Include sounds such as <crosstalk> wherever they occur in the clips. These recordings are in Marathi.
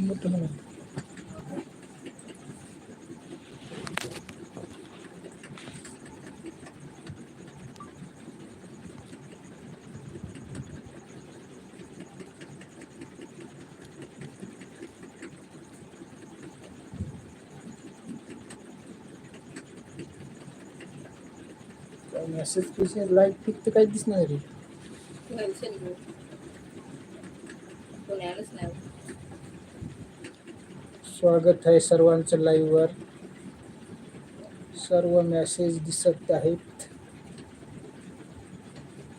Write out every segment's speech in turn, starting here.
मोठं म्हणा. मेसेज पेसेज लाईक फिक काहीच दिसणार रे कोणी आलंच नाही स्वागत आहे सर्वांचं लाईव्ह वर. सर्व मेसेज दिसत आहेत.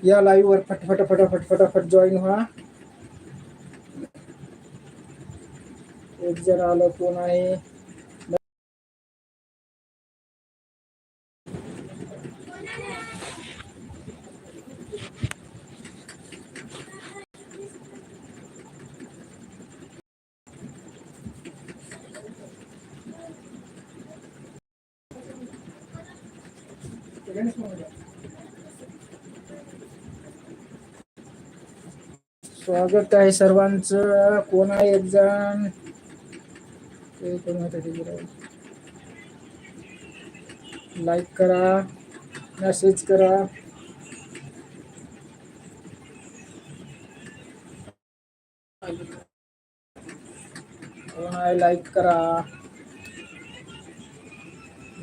या लाईव्ह वर फटाफट फटाफट जॉईन व्हा. एक जण आलं कोण आहे? स्वागत आहे सर्वांचं. कोण आहे एक जण? ते लाईक करा मेसेज करा. कोण आहे लाईक करा.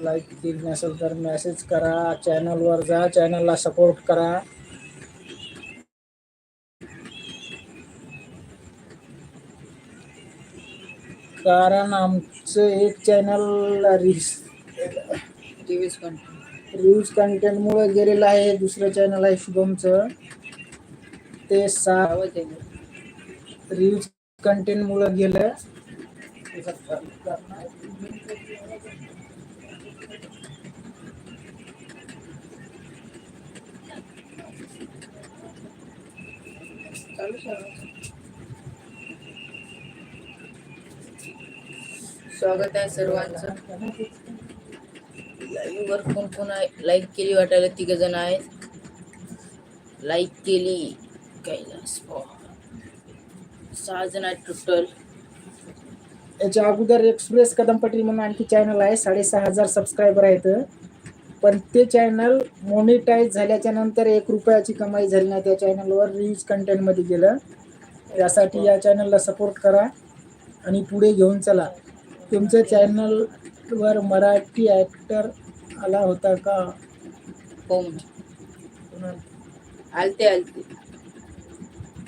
लाईक केली नसेल तर मेसेज करा चॅनलवर जा चॅनलला सपोर्ट करा. कारण आमचं एक चॅनल रिस रिव्ह्यूज कंटेंटमुळे गेलेलं आहे दुसरं चॅनल आहे शुभमचं. ते सा आवाज आहे रिव्ह्यूज कंटेंटमुळे गेलं. चालू स्वागत आहे सर्वांचं. लाईव्हवर कोण कोण आहे? लाईक केली वाटायला तिघ जण आहेत. लाईक केली. कैलास सहा जण आहेत टोटल याच्या अगोदर एक्सप्रेस कदम म्हणून आणखी चॅनल आहे. साडेसहा हजार सबस्क्रायबर आहेत. पण ते चॅनल मोनिटाईज झाल्याच्यानंतर एक रुपयाची कमाई झाली नाही. त्या चॅनलवर रिव्ह्यूज कंटेंटमध्ये गेलं. त्यासाठी या चॅनलला सपोर्ट करा. आणि पुढे घेऊन चला. तुमच्या चॅनलवर मराठी ॲक्टर आला होता का? हो आलते आलते.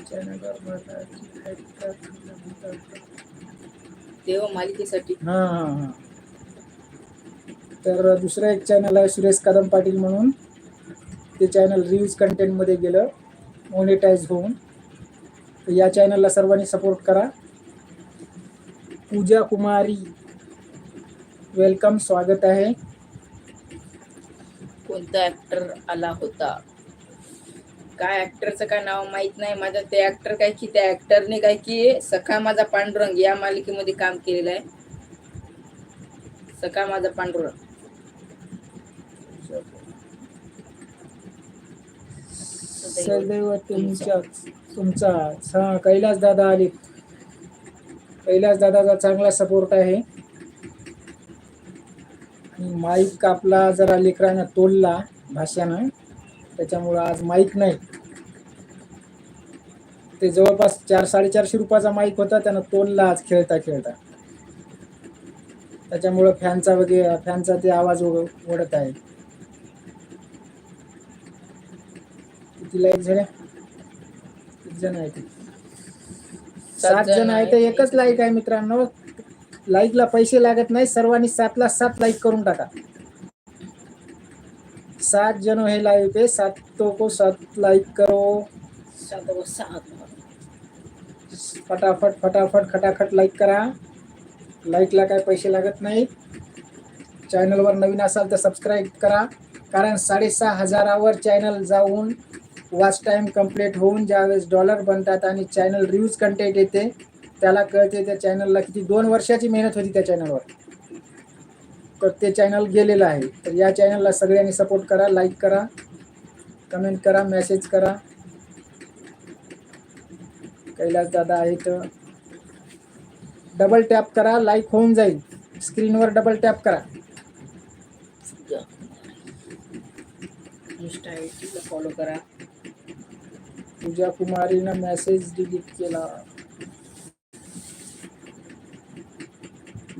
चॅनलवर मराठी ॲक्टर आला होता का? तेव्हा मालिकेसाठी. हां हां हां. तर दुसरं एक चॅनल आहे सुरेश कदम पाटील म्हणून. ते चॅनल रिव्ह्यूज कंटेंटमध्ये गेलं. मोनिटाईज होऊन. तर या चॅनलला सर्वांनी सपोर्ट करा. पूजा कुमारी वेलकम स्वागत आहे. कोणता ऍक्टर आला होता? काय ऍक्टरचं काय नाव माहीत नाही. माझा ते ऍक्टर काय की त्या ऍक्टरने काय की सखा माझा पांडुरंग या मालिकेमध्ये काम केलेलं आहे. सखा माझा पांडुरंग. सदैव तुमच्याच तुमचाच. हां कैलास दादा आले कैलास दादाचा चांगला सपोर्ट आहे. आणि माईक आपला जरा लेकरानं तोडला भाषानं त्याच्यामुळं आज माईक नाही. ते जवळपास चार साडेचारशे रुपयाचा माईक होता त्यानं तोडला आज खेळता खेळता. त्याच्यामुळं फॅनचा वगैरे फॅनचा ते आवाज ओढत आहे. किती लाईक झाल्या? किती जण आहेत? सात जण आहे तर एकच लाईक आहे मित्रांनो. लाईकला पैसे लागत नाही सर्वांनी सातला सात लाईक करून टाका. सात जन हे लाईव्ह पे सातों को सात लाईक करो. सात फटाफट फटाफट खटाखट लाईक करा. लाईकला काय पैसे लागत नाहीत चॅनलवर नवीन असाल तर सबस्क्राईब करा. कारण साडेसहा हजारावर चॅनल जाऊन वॉच टाईम कंप्लीट होऊन ज्यावेळेस डॉलर बनतात आणि चॅनल रिव्ह्यूज कंटेंट येते त्याला कळते त्या चॅनलला किती दोन वर्षाची मेहनत होती त्या चॅनलवर तर ते चॅनल गेलेलं आहे. तर या चॅनलला सगळ्यांनी सपोर्ट करा लाईक करा कमेंट करा मेसेज करा. कैलास दादा आहेत. डबल टॅप करा लाईक होऊन जाईल. स्क्रीनवर डबल टॅप करा. फॉलो करा. पूजा कुमारीनं मेसेज डिलीट केला.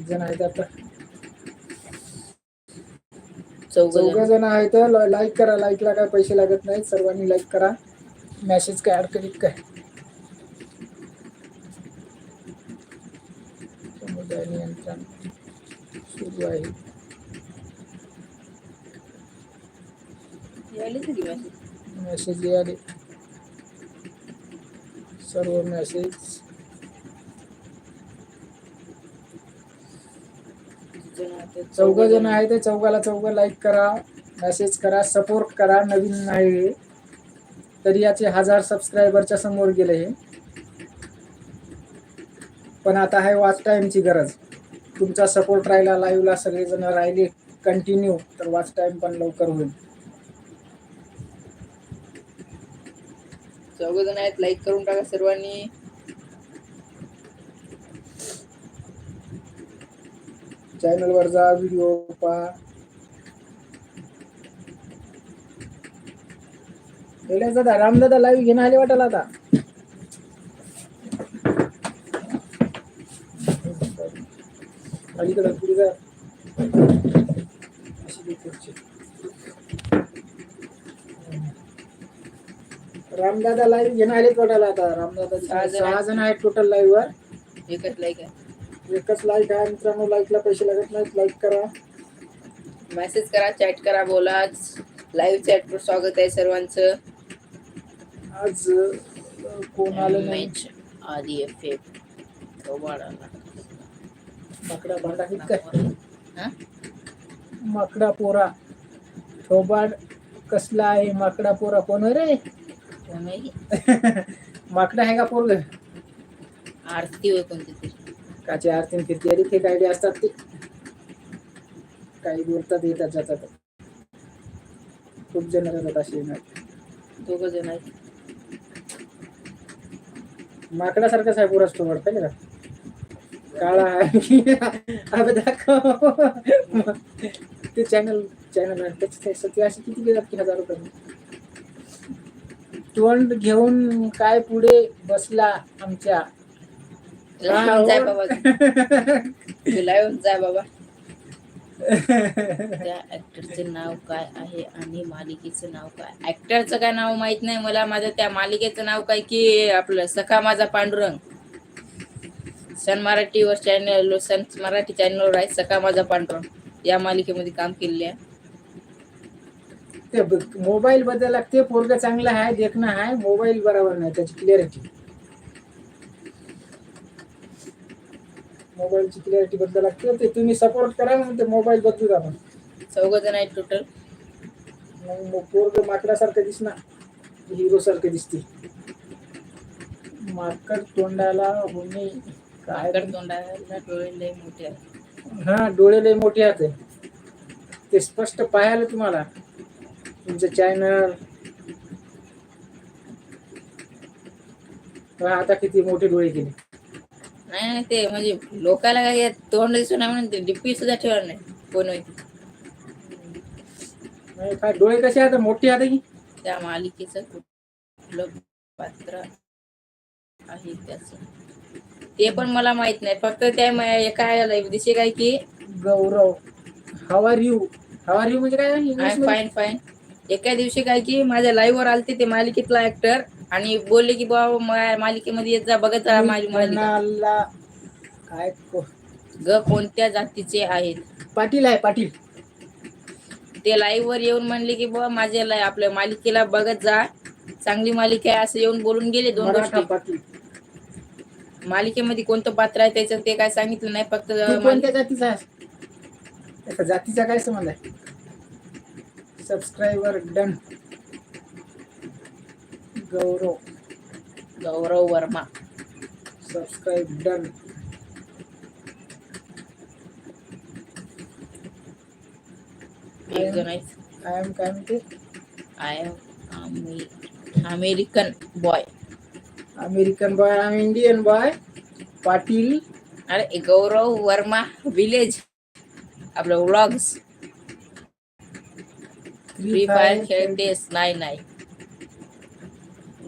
जण आहेत आता. चौघ जण आहेत. लाईक करा लाईकला काय पैसे लागत नाहीत. सर्वांनी लाईक करा. मेसेज काय अडकलीत काय? समुदाय नियंत्रण सुरू आहे? मेसेज आले सर्व मेसेज चौघ जण आहे ते चौघाला चौघ लाईक करा मेसेज करा सपोर्ट करा नवीन आहे. तरी याचे हजार सबस्क्रायबरच्या समोर गेले हे. पण आता आहे वॉच टाईमची गरज. तुमचा सपोर्ट राहिला लाईव्हला सगळेजण राहिले कंटिन्यू तर वॉच टाईम पण लवकर होईल. जण आहेत लाईक करून टाका सर्वांनी. चॅनलवर जा व्हिडिओ पहा. दादा रामदादा लाईव्ह घेणं आले वाटायला आता. अलीकडे पुढे जा. रामदादा लाईव्ह घेणं आलेच वाटायला आता. रामदादा सहा जण आहेत. टोटल लाईव्ह वर. एकच लाईक आहे. एकच लाईक आहे मित्रांनो लाईकला पैसे लागत नाहीत. लाईक करा. मेसेज करा चॅट करा बोला. लाईव्ह चॅट वर स्वागत आहे सर्वांचं. आज कोण आलं नाही? आधी एफ एफ माकडा भांडा काय? माकडा पोरा. थोबाड कसला आहे? माकडा पोरा कोण रे? <laughs> माकडा आहे का पोरग? आरती होय कोणती तरी काची आरतीन फिरती अरे ते काय असतात ते. काही बोलतात येतात जातात. खूप जण राहतात असे दोघ जण आहेत. माकडासारखाच आहे पुरा थोबाड पाहिजे का? काळा आहे. अबे दाखव. ते चॅनल चॅनल आहे. त्याचे सत्य असे किती देतात की हजार रुपये. तोंड घेऊन काय पुढे बसला आमच्या? लाईव्ह <laughs> जाय बाबा. जाय <laughs> त्या ऍक्टरचे नाव काय आहे आणि मालिकेचं नाव काय? ऍक्टरचं काय नाव माहीत नाही मला. माझं त्या मालिकेचं नाव काय की आपलं सखा माझा पांडुरंग. सन मराठीवर चॅनल सन मराठी चॅनलवर आहे सखा माझा पांडुरंग. या मालिकेमध्ये काम केलेले आहे. ते मोबाईल बद्दल ते पोरग चांगलं आहे देखणं आहे मोबाईल बरोबर नाही त्याची क्लिअरिटी मोबाईलची क्लिअरिटी बद्दल लागते ते तुम्ही सपोर्ट करा मग ते मोबाईल बदलू आपण. चौघ जण आहेत टोटल मग पोरग माकडासारखं दिसणार हिरो सारखं दिसते माकड तोंडाला होणे काय? तोंडाला डोळे लय मोठे हा डोळे लय मोठे आहेत. ते स्पष्ट पाहायला तुम्हाला. तुमचं चॅनल आता किती मोठे डोळे केले. नाही नाही ते म्हणजे लोकांना काय तोंड दिसून नाही म्हणून ते डिप्पी सुद्धा ठेवणार नाही कोण काय डोळे कसे आहेत? मोठे आहेत की? त्या मालिकेचं कुठलं पात्र आहे त्याच. ते पण मला माहीत नाही. फक्त त्या एका दिवशी काय की गौरव. हाव यू हाव यू म्हणजे काय फाईन फाईन. एका दिवशी काय की माझ्या लाईव्ह वर आलते ते मालिकेतला ऍक्टर आणि बोलले की बाबा मालिकेमध्ये येत जा बघत जा माझी मालिका काय ग कोणत्या जातीचे आहेत? पाटील आहे पाटील. ते लाईव्ह वर येऊन म्हणले की बाबा माझ्या आपल्या मालिकेला बघत जा. चांगली मालिका आहे असं येऊन बोलून गेले दोन गोष्टी. पाटील. मालिकेमध्ये कोणतं पात्र आहे त्याचं ते काय सांगितलं नाही फक्त कोणत्या जातीचा जातीचा काय संबंध आहे? Subscriber done Gaurav Gaurav Verma subscribe done I am काय म्हणते I am American boy American boy I am Indian boy Patil अरे गौरव वर्मा विलेज आपलं व्लॉग्स फ्री फायर खेळतेस नाही नाही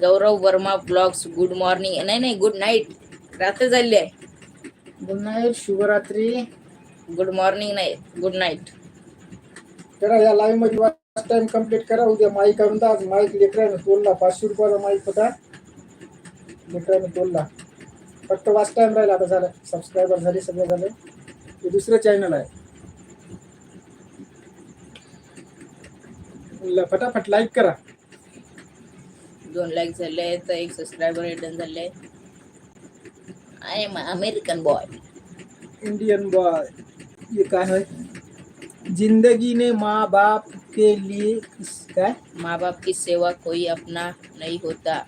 Gaurav Verma blogs good morning नाही नाही गुड नाईट रात्र झाली आहे. गुड नाईट शुभरात्री. गुड मॉर्निंग नाही गुड नाईट करा या लाईव्हमध्ये वाच टाइम कंप्लीट करा. उद्या माईक आणून द्या. आज माईक लेकराने तोडला. पाचशे रुपयाचा माईक होता. लेकराने तोडला. फक्त वाच टाइम राहिला आता झालं. सबस्क्रायबर झाले सगळे झाले. हे दुसरं चॅनल आहे. फटाफट लाईक करा. दोन लाईक झाले आहेत एक सबस्क्रायबर रिटर्न झाले. I am American boy Indian boy ये काय है? ज़िंदगी ने माँ बाप के लिए किस- काय? माँ बाप की सेवा कोई अपना नहीं होता।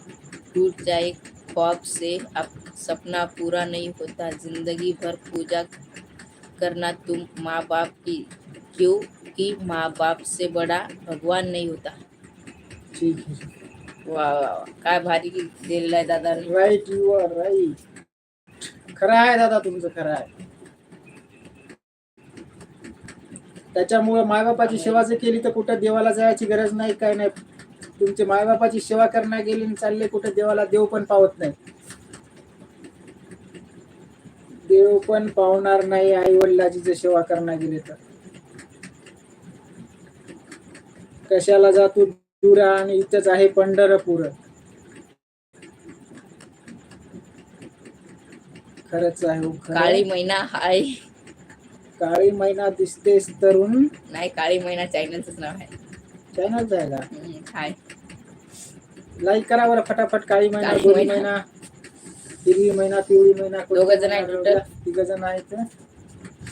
टूट जाए ख्वाब से अब सपना पूरा नहीं होता। ज़िंदगी भर पूजा करना तुम माँ बाप की क्यों? कि माँ बाप से बड़ा भगवान नहीं होता. ठीक आहे. वा वा वा. काय भारी दिलेलं आहे दादा. राईट यू आर राईट खरं आहे दादा तुमचं खरं आहे. त्याच्यामुळे मायबापाची सेवा जर केली तर कुठं देवाला जायची गरज नाही काय नाही. तुमचे मायबापाची सेवा करण्या गेली आणि चालले कुठं देवाला देव पण पावत नाही. देव पण पावणार नाही आई वडिलाची जर सेवा करण्या गेली तर. कशाला जातो? दुरा आणि इथंच आहे पंढरपूर. खरंच आहे हो, खरं. काळी महिना हाय. काळी महिना दिसतेस तरुण. नाही काळी महिना चॅनलच नाव आहे. चॅनल जायला हम्म, हाय. लाईक करा बरं फटाफट काळी महिना गोरी महिना. हिरवी महिना पिवळी महिना दोघं जण. तिघ जण आहेत.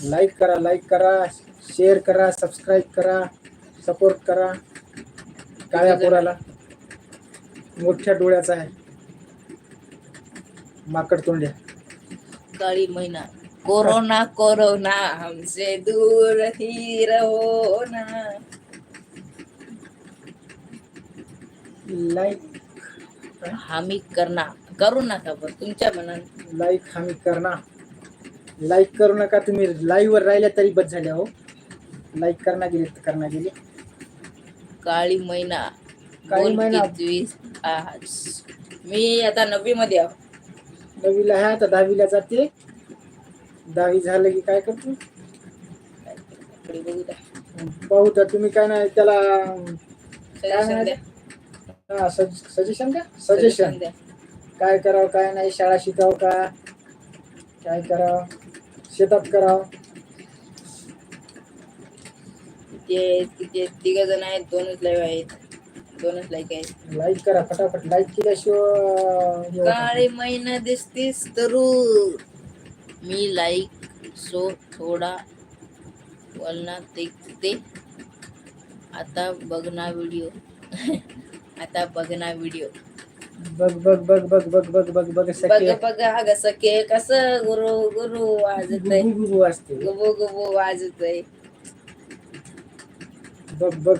लाईक करा लाईक करा शेअर करा सबस्क्राईब करा सपोर्ट करा. काळ्या. पोराला. मोठ्या डोळ्याचा आहे. माकड तोंड्या. काली महीना. कोरोना कोरोना हमसे दूर ही रहो ना लाईक हामी करना. करू नका पण तुमच्या मनात. लाईक हमी करना. लाईक करू नका तुम्ही. लाईव्ह वर राहिल्या तरी बस झाल्या हो. लाईक करणा गेले करणा गेले. काळी महिना काळी. कितवी आज. मी आता नववी मध्ये आहो. नववीला आहे आता दहावीला जाते. दहावी झालं की काय करतो? पुढे बघू द्या. पाहू तर तुम्ही काय नाही त्याला सजेशन द्या. सजेशन द्या? सजेशन द्या. काय करावं काय नाही शाळा शिकावं का? काय करावं? शेतात करावं? ते तिथे तिघ जण आहेत दोनच लाईव्ह आहेत. दोनच लाईक आहेत. लाईक करा फटाफट. लाईक केल्याशिवाय हे होत नाही. काळी महिना दिसतीस तरू मी लाईक सो थोडा वलना देखते आता बघना व्हिडिओ <laughs> आता बघना व्हिडिओ बघ बघ बघ बघ बघ बघ बघ बघ बघ सखे बघ अग सखे कस गुरु गुरु वाजत आहे गुरु गुरु असते गुबो गुबो वाजत आहे बघ बघ.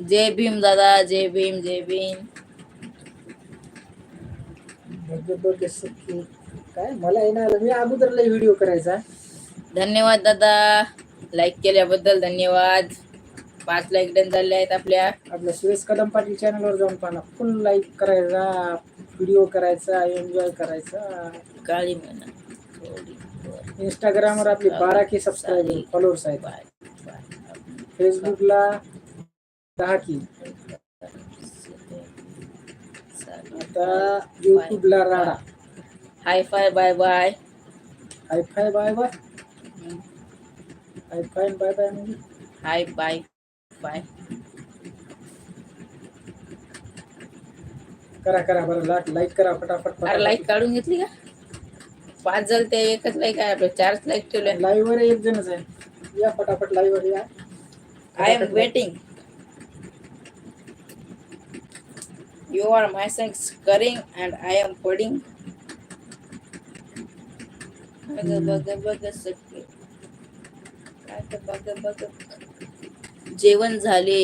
जय भीम दादा जय भीम जय भीम. बघ बघ सखे काय? मला येणार मी अगोदर लय व्हिडिओ करायचा. धन्यवाद दादा. लाईक केल्याबद्दल धन्यवाद. पाच लाईक डन झाले आहेत आपल्या. आपल्या सुरेश कदम पाटील चॅनलवर जाऊन पाहा फुल लाईक करायचा व्हिडिओ करायचा एन्जॉय करायचा. काळी वर. इंस्टाग्रामवर आपले बारा के सबस्क्रायबर फॉलोअर्स आहेत फेसबुकला दहा की? आता युट्यूबला राडा hi fi bye bye hi fi bye bye hi fi bye bye म्हणजे हाय बाय बाय करा करा बरं लाट लाईक करा फटाफट अरे लाईक काढून घेतली का? पाच झाले ते एकच लाईक आहे आपलं चारच लाईक ठेवले. लाईव्ह वर एक जणच आहे. या फटाफट लाईव्ह वर या. I am waiting you are my sense curing and I am pudding बघ बघ बघ सगळे काय बघ बघ. जेवण झाले.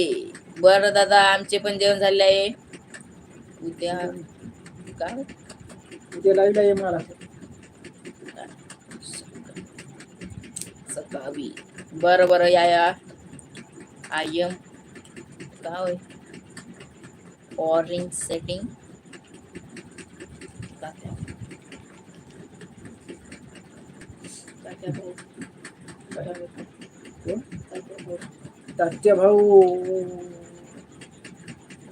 बरं दादा आमचे पण जेवण झाले आहे. उद्या काय उद्या लाईव्हला ये मला. सकावी बरं बरं या या. आय एम काय होय? ऑरेंज सेटिंग तात्या भाऊ.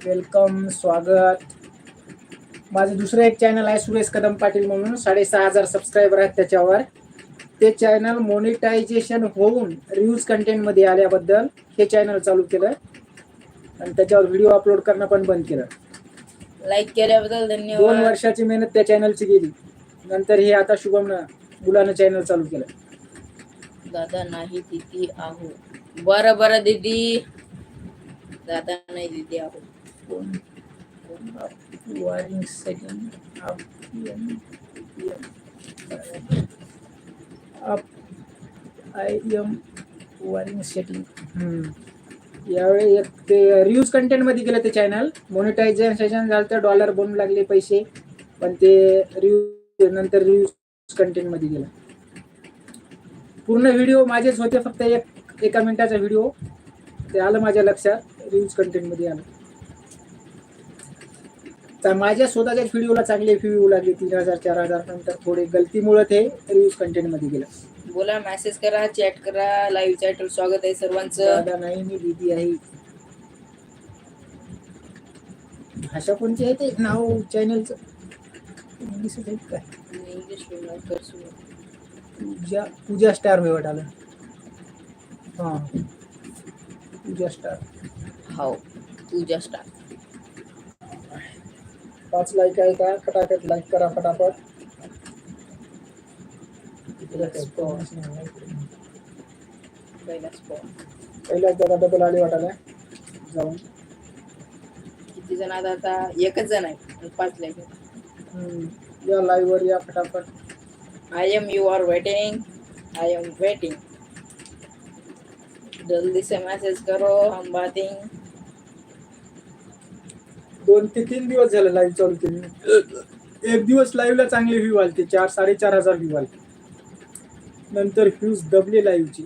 वेलकम स्वागत. माझं दुसरं एक चॅनल आहे सुरेश कदम पाटील म्हणून. साडेसहा हजार सबस्क्रायबर आहेत त्याच्यावर. ते चॅनल मोनिटायझेशन होऊन रिव्ह्यूज कंटेंटमध्ये आल्याबद्दल हे चॅनल चालू केलं आणि त्याच्यावर व्हिडिओ अपलोड करणं पण बंद केलं. लाईक केल्याबद्दल दोन धन्यवाद वर्षाची मेहनत त्या चॅनलची गेली नंतर हे आता शुभमनं मुलानं चॅनल चालू केलं. दादा नाही दिदी आहो. बरं बरं दीदी. दादा नाही दीदी आहो. कोण? Wiring setting up I am wiring setting यावेळी एक ते रिव्ह्यूज कंटेंटमध्ये गेलं ते चॅनल मोनिटायझेशन झालं तर डॉलर बनू लागले पैसे. पण ते रिव्ह्यू नंतर रिव्ह्यूज कंटेंटमध्ये गेलं. पूर्ण व्हिडिओ माझेच होते फक्त एक एका मिनिटाचा व्हिडिओ ते आलं माझ्या लक्षात रिव्ह्यूज कंटेंटमध्ये आलं. तर माझ्या स्वतःच्याच व्हिडिओला चांगले व्ह्यू लागले तीन हजार चार हजार. नंतर थोडे गलतीमुळे ते रिव्ह्यूज कंटेंटमध्ये गेलं. बोला मेसेज करा चॅट करा लाईव्ह चॅट स्वागत आहे सर्वांचं. दादा नाही मी दीदी आहे. भाषा कोणती आहे ते? नाव चॅनलचं इंग्लिशच आहे काय? इंग्लिश पूजा पूजा स्टार वेवट आलं. हां. पूजा स्टार हो तुझ्या स्टार पाच लाईक आहे का? फटाफट लाईक करा फटाफट. पहिलाच दादा डबल आले वाटायला. जाऊन. किती जण आता आता? एकच जण आहे पाच लाईक. या लाईव्ह वर या फटाफट. I am you are waiting I am waiting जल्दी से मैसेज करो हम बातें दोन ते तीन दिवस झाले लाईव्ह चालू केली. एक दिवस लाईव्हला चांगले व्ह्यू आलते चार साडेचार हजार व्ह्यू आले नंतर व्ह्यूज दबले लाईव्हची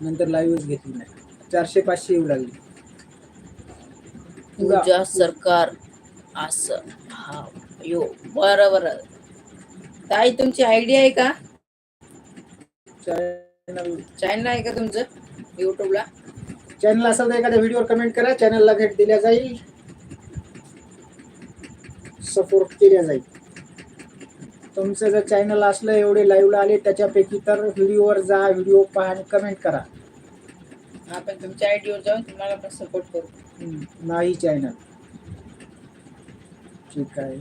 नंतर लाईव्हच घेतली नाही. चारशे पाचशे येऊ लागली. पूजा सरकार असं. हा यो बरं बरं. ताई तुमची आयडिया आहे का? चॅनल चॅनल आहे का तुमचं? युट्यूबला चॅनल असेल तर एखाद्या व्हिडिओवर कमेंट करा. चॅनलला भेट दिल्या जाईल. सपोर्ट केल्या जाईल. तुमचं जर चॅनल असलं एवढे लाईव्हला आले त्याच्यापैकी तर व्हिडिओवर जा व्हिडिओ पहा आणि कमेंट करा. आपण तुमच्या आयडीवर जाऊन तुम्हाला पण सपोर्ट करू. नाही चॅनल ठीक आहे.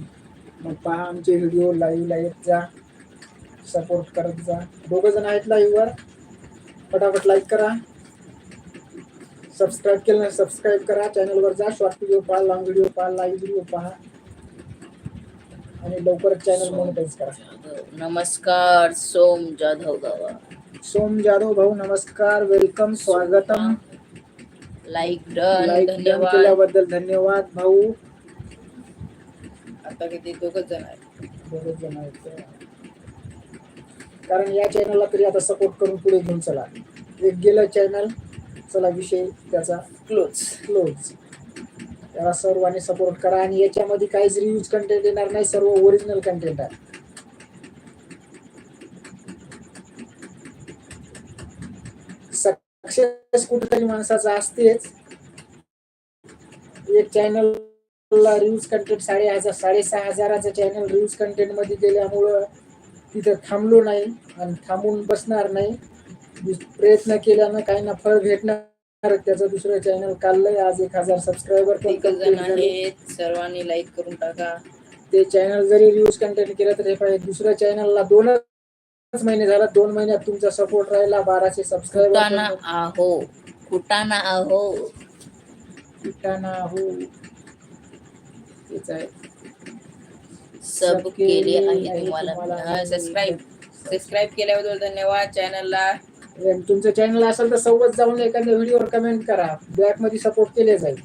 मग पहा आमचे व्हिडिओ लाईव्हला येत जा. सपोर्ट करत जा. दोघं जण आहेत लाईव्हवर फटाफट लाईक करा. सबस्क्राईब केलं नाही सबस्क्राईब करा. चॅनलवर जा शॉर्ट व्हिडिओ पहा लॉंग व्हिडिओ पहा लाईव्ह व्हिडिओ पहा. आणि लवकरच चॅनल मॉनिटाईज करा. नमस्कार सोम जाधव गावा सोम जाधव भाऊ नमस्कार वेलकम स्वागतम. लाईक डन लाईक धन्यवाद. केल्याबद्दल धन्यवाद भाऊ. आता किती दोघच जण आहेत. बरेच जण आहेत कारण या चॅनलला तरी आता सपोर्ट करून पुढे घेऊन चला. एक गेलं चॅनल चला विषय त्याचा. क्लोज क्लोज त्याला सर्वांनी सपोर्ट करा आणि याच्यामध्ये काहीच रिव्ह्यूज कंटेंट येणार नाही सर्व ओरिजिनल कंटेंट आहे. सक्सेस कुठेतरी माणसाचा असतेच. एक चॅनल रिव्ह्यूज कंटेंट साडे हजार साडेसहा हजाराचं चॅनल रिव्ह्यूज कंटेंटमध्ये गेल्यामुळं तिथं थांबलो नाही आणि थांबून बसणार नाही. प्रयत्न केल्यानं काही ना फळ भेटणार. त्याचं दुसरं चॅनल काढलंय आज एक हजार सबस्क्रायबर सर्वांनी लाईक करून टाका. ते चॅनल जरी रिव्ह्यूज कंटेंट केलं तर हे पाहिजे दुसऱ्या चॅनलला दोनच महिने झाला. दोन महिन्यात तुमचा सपोर्ट राहिला. बाराशे कुटाना सबस्क्रायबर आहो. कुटाना आहो. पिटाना हो तेच आहे. सब केले आहे आहे तुम्हाला. सबस्क्राईब सबस्क्राईब केल्याबद्दल धन्यवाद चॅनलला तुमचं चॅनल असेल तर सोबत जाऊन एखाद्या व्हिडिओवर कमेंट करा. बॅकमध्ये सपोर्ट केले जाईल.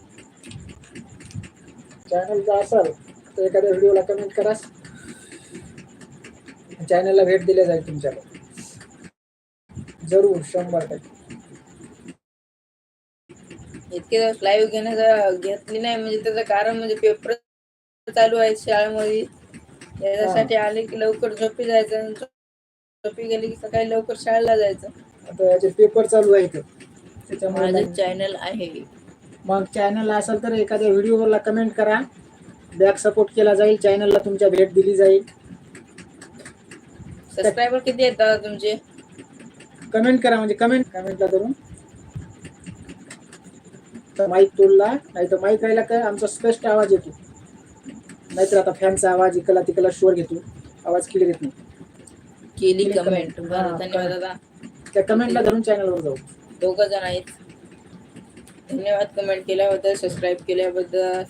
चॅनल जर असेल तर एखाद्या व्हिडिओला कमेंट करा. चॅनलला भेट दिल्या जाईल तुमच्याकडे. जरूर शंभर टक्के. इतके दिवस लाईव्ह घेण्याचं घेतली नाही म्हणजे त्याचं कारण म्हणजे पेपर चालू आहे शाळेमध्ये. त्याच्यासाठी आले की लवकर झोपी जायचं झोपी गेली की सकाळी लवकर शाळेला जायचं. आता याचे पेपर चालू आहेत. त्याच्यामुळे माझं चॅनल आहे. मग चॅनल असेल तर एखाद्या व्हिडिओवरला कमेंट करा. बॅक सपोर्ट केला जाईल चॅनलला तुमच्या भेट दिली जाईल. सबस्क्रायबर किती आहेत दादा तुमचे? कमेंट करा म्हणजे कमेंट कमेंटला करून तर माईक तोडला नाही तर माईक राहिला काय आमचा स्पष्ट आवाज येतो. नाहीतर आता फॅनचा आवाज इकडला तिकडला शोर घेतो. आवाज क्लिअर येत नाही. केली कमेंट. बरं धन्यवाद. दादा. त्या कमेंटला धरून चॅनलवर जाऊ. दोघ जण आहेत. धन्यवाद कमेंट केल्याबद्दल सबस्क्राईब केल्याबद्दल.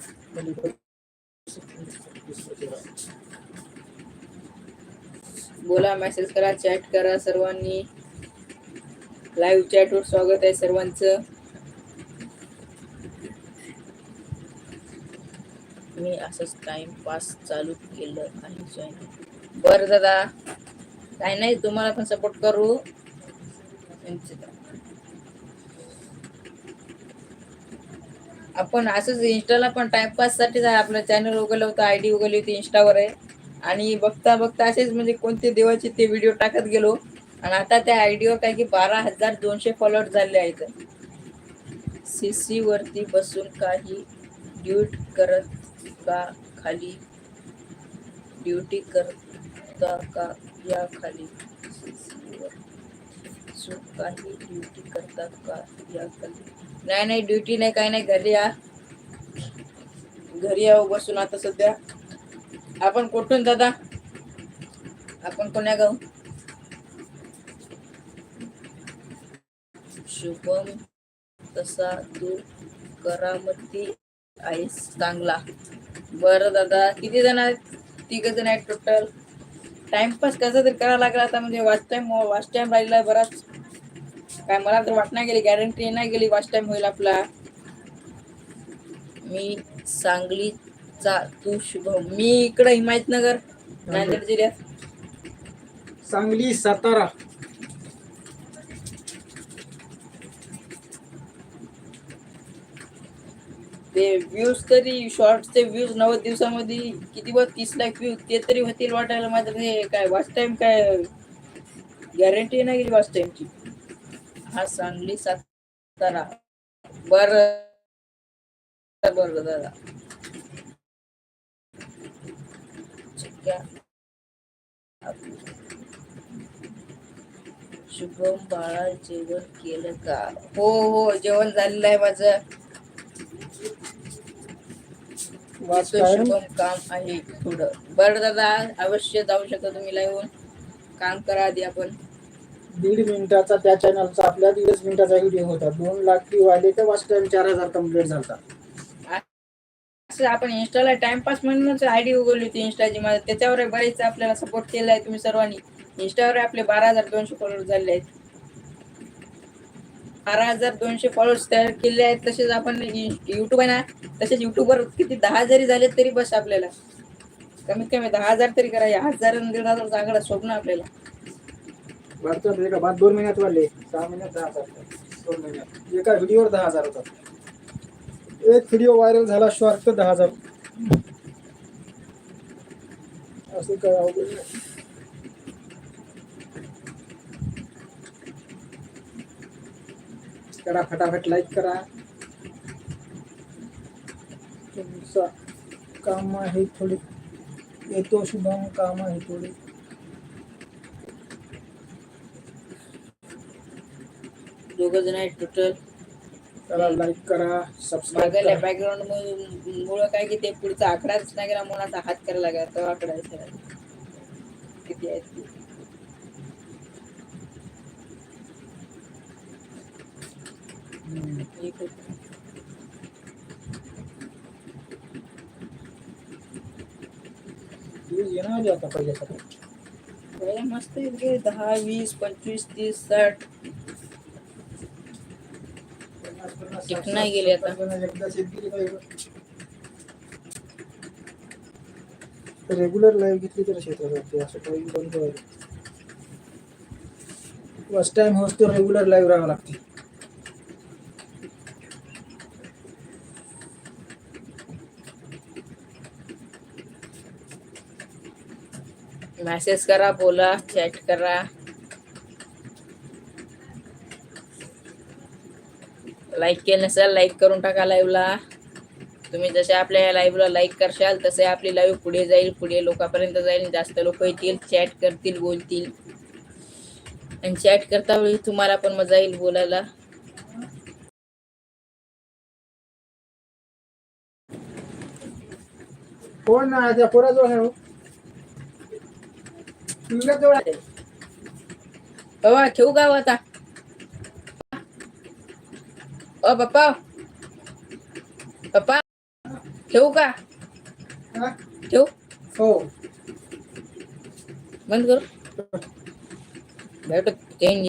बोला मेसेज करा चॅट करा सर्वांनी. लाईव्ह चॅटवर स्वागत आहे सर्वांचं. मी असंच टाइमपास चालू केलं आहे चॅनल बरं दादा काय नाही तुम्हाला पण सपोर्ट करू. आपण असंच इंस्टाला पण टाइमपाससाठीच आहे आपलं चॅनल उघडलं होतं आय डी उघडली होती इंस्टावर आहे. आणि बघता बघता असेच म्हणजे कोणते देवाचे ते व्हिडिओ टाकत गेलो. आणि आता त्या आयडीवर काय की बारा हजार दोनशे फॉलोअर झाले आहेत. सी सी वरती बसून काही ड्यूट करत का खाली? ड्युटी करता का या खाली? असून काही ड्युटी करतात का? या नाही नाही ड्युटी नाही काही नाही घरी या. घरी यावं बसून आता सध्या. आपण कुठून दादा? आपण कोण्या गाऊ शुभम तसा तू करामती आहेस चांगला. बरं दादा किती जण आहेत? तिघ जण आहेत टोटल टाइमपास कसा तरी करावा लागला आता म्हणजे वाच टाइम वाच टाइम राहिला बराच. काय मला तर वाट नाही गेली गॅरंटी नाही गेली वाच टाइम होईल आपला. मी सांगलीचा तू शुभम मी इकडं हिमायतनगर नांदेड जिल्ह्यात. सांगली सातारा. ते व्ह्यूज तरी शॉर्टचे व्ह्यूज नव्वद दिवसामध्ये किती व तीस लाख व्ह्यूज ते तरी होतील वाटायला. माझं हे काय वाच टाइम काय गॅरंटी नाही गेली वाच टाइमची हा सांगली सातारा. बर. बर दादा. शुभम बाळा जेवण केलं का? हो हो जेवण झालेलं आहे माझं. शुभम काम आहे थोडं. बरं दादा अवश्य जाऊ शकता तुम्ही लाईव्ह काम करा आधी आपण. दीड मिनिटाचा त्या चॅनलचा आपल्या दीडच मिनिटाचा व्हिडिओ होता. दोन लाख व्ह्यू आले तर वाच टाइम चार हजार कंप्लीट झाला असं आपण इंस्टाला टाइमपास म्हणूनच आयडी उघडली होती इंस्टाची माझ्या त्याच्यावर बरेच आपल्याला सपोर्ट केला आहे तुम्ही सर्वांनी. इंस्टावर आपले बारा हजार दोनशे फॉलोअर्स झाले आहेत. बारा हजार दोनशे फॉलोअर्स तयार केले आहेत. तसेच आपण युट्यूब आहे ना तसेच युट्यूबवर किती दहा जरी झाले तरी बस आपल्याला. कमीत कमी दहा हजार तरी करा. हजार दीड हजार चांगला स्वप्न आपल्याला. वाढतो म्हणजे बाद दोन महिन्यात वाढले. सहा महिन्यात दहा हजार दोन महिन्यात. एका व्हिडिओवर दहा हजार होतात. एक व्हिडिओ व्हायरल झाला शॉर्ट तर दहा हजार. असं काय अवघड करा फटाफट लाईक करा. तुमचा काम आहे थोडी. येतो शुभम काम आहे थोडी. दोघं जण आहेत टोटल त्याला लाईक करा सबस्क्राईब मागायला करा बॅकग्राऊंड मुळे काय की ते पुढचा आकडाच नाही गेला म्हणून आता हात करायला लागला तो आकडा आहे. किती आहेत ते. हम्म. एक होतं. व्ह्यूज येणार आले आता पहिल्यासारखं पहिला मस्त दहा वीस पंचवीस तीस साठ टिकणार गेले आता. रेग्युलर लाईव्ह घेतली तर जाते असं काही बंद फ़र्स्ट टाइम होस तर रेग्युलर लाईव्ह राहावं लागते। मेसेज करा बोला चैट करा। लाईक केलं नसेल लाईक करून टाका लाईव्हला तुम्ही जसे आपल्या लाईव्हला लाईक करशाल तसे आपली लाईव्ह पुढे जाईल पुढे लोकांपर्यंत जाईल. जास्त लोक येतील चॅट करतील बोलतील. आणि चॅट करता वेळी तुम्हाला पण मजा येईल बोलायला. कोण ना त्या पोराजवळ हो. ठेवू का आता? ओ पप्पा पप्पा ठेवू का हा? ठेवू हो बंद करू भेटू